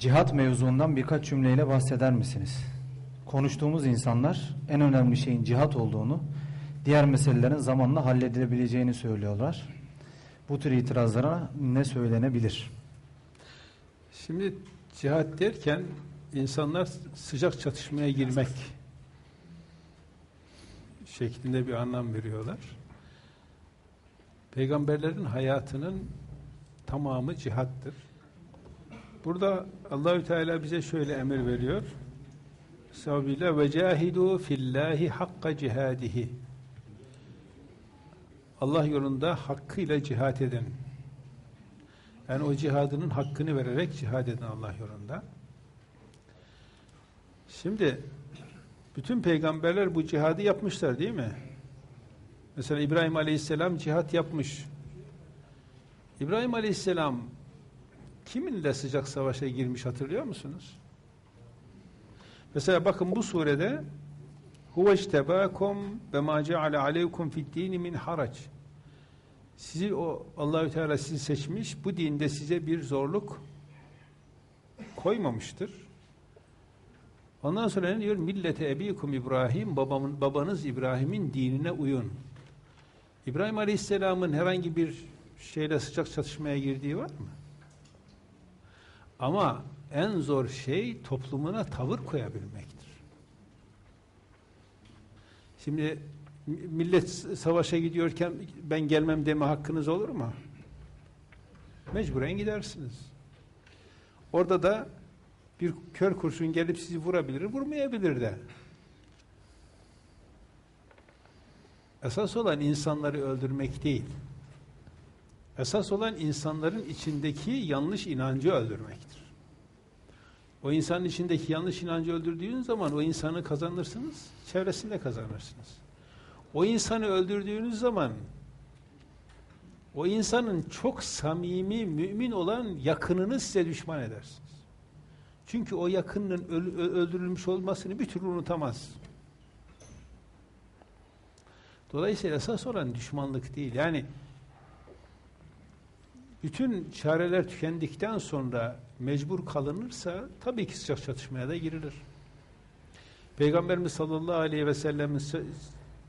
Cihat mevzuundan birkaç cümleyle bahseder misiniz? Konuştuğumuz insanlar en önemli şeyin cihat olduğunu, diğer meselelerin zamanla halledilebileceğini söylüyorlar. Bu tür itirazlara ne söylenebilir? Şimdi cihat derken insanlar sıcak çatışmaya girmek şeklinde bir anlam veriyorlar. Peygamberlerin hayatının tamamı cihattır. Burada Allahü Teala bize şöyle emir veriyor. Sabile ve cahidu fillahi hakka cihadihi. Allah yolunda hakkıyla cihat edin. Yani o cihadının hakkını vererek cihad edin Allah yolunda. Şimdi bütün peygamberler bu cihadı yapmışlar değil mi? Mesela İbrahim Aleyhisselam cihat yapmış. İbrahim Aleyhisselam kiminle sıcak savaşa girmiş hatırlıyor musunuz? Mesela bakın bu surede huve iştebakum ve ma ceale aleykum fid dini min harac. Sizi o Allahü Teala sizi seçmiş. Bu dinde size bir zorluk koymamıştır. Ondan sonra ne diyor? Millete ebikum İbrahim babamın babanız İbrahim'in dinine uyun. İbrahim Aleyhisselam'ın herhangi bir şeyle sıcak çatışmaya girdiği var mı? Ama en zor şey toplumuna tavır koyabilmektir. Şimdi millet savaşa gidiyorken ben gelmem deme hakkınız olur mu? Mecburen gidersiniz. Orada da bir kör kurşun gelip sizi vurabilir, vurmayabilir de. Esas olan insanları öldürmek değil. Esas olan insanların içindeki yanlış inancı öldürmektir. O insanın içindeki yanlış inancı öldürdüğün zaman o insanı kazanırsınız, çevresinde kazanırsınız. O insanı öldürdüğünüz zaman o insanın çok samimi, mümin olan yakınını size düşman edersiniz. Çünkü o yakınının öldürülmüş olmasını bir türlü unutamaz. Dolayısıyla esas olan düşmanlık değil. Yani bütün çareler tükendikten sonra mecbur kalınırsa tabii ki sıcak çatışmaya da girilir. Peygamberimiz sallallahu aleyhi ve sellem'in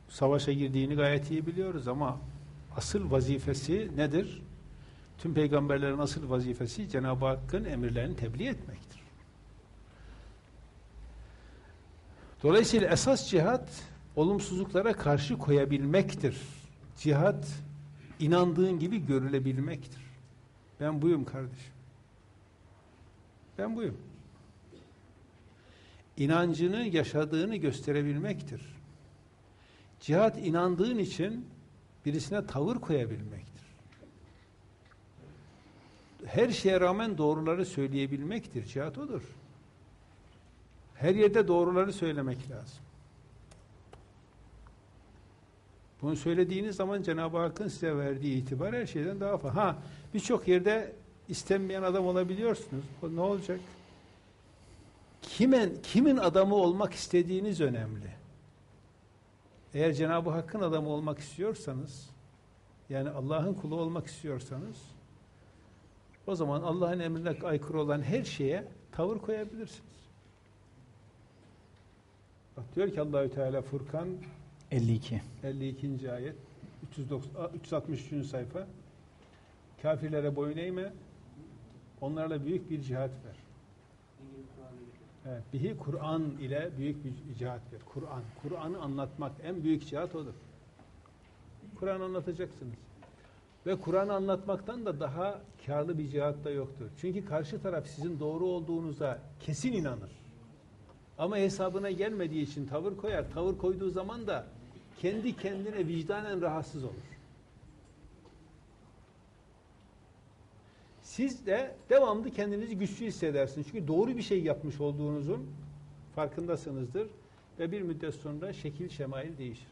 savaşa girdiğini gayet iyi biliyoruz ama asıl vazifesi nedir? Tüm peygamberlerin asıl vazifesi Cenab-ı Hakk'ın emirlerini tebliğ etmektir. Dolayısıyla esas cihat olumsuzluklara karşı koyabilmektir. Cihat inandığın gibi görülebilmektir. Ben buyum kardeşim. Ben buyum. İnancını yaşadığını gösterebilmektir. Cihat inandığın için birisine tavır koyabilmektir. Her şeye rağmen doğruları söyleyebilmektir. Cihat odur. Her yerde doğruları söylemek lazım. Bunu söylediğiniz zaman Cenab-ı Hakk'ın size verdiği itibar her şeyden daha fazla. Ha, birçok yerde istenmeyen adam olabiliyorsunuz. O ne olacak? Kimin kimin adamı olmak istediğiniz önemli. Eğer Cenab-ı Hakk'ın adamı olmak istiyorsanız, yani Allah'ın kulu olmak istiyorsanız, o zaman Allah'ın emrine aykırı olan her şeye tavır koyabilirsiniz. Bak diyor ki Allahü Teala Furkan 52 52. ayet 390, 363. sayfa Kafirlere boyun eğme onlarla büyük bir cihat ver. Evet, bihi Kur'an ile büyük bir cihat ver. Kur'an. Kur'an'ı anlatmak en büyük cihat odur. Kur'an anlatacaksınız. Ve Kur'an'ı anlatmaktan da daha karlı bir cihat da yoktur. Çünkü karşı taraf sizin doğru olduğunuza kesin inanır. Ama hesabına gelmediği için tavır koyar. Tavır koyduğu zaman da kendi kendine vicdanen rahatsız olur. Siz de devamlı kendinizi güçlü hissedersiniz. Çünkü doğru bir şey yapmış olduğunuzun farkındasınızdır. Ve bir müddet sonra şekil şemail değişir.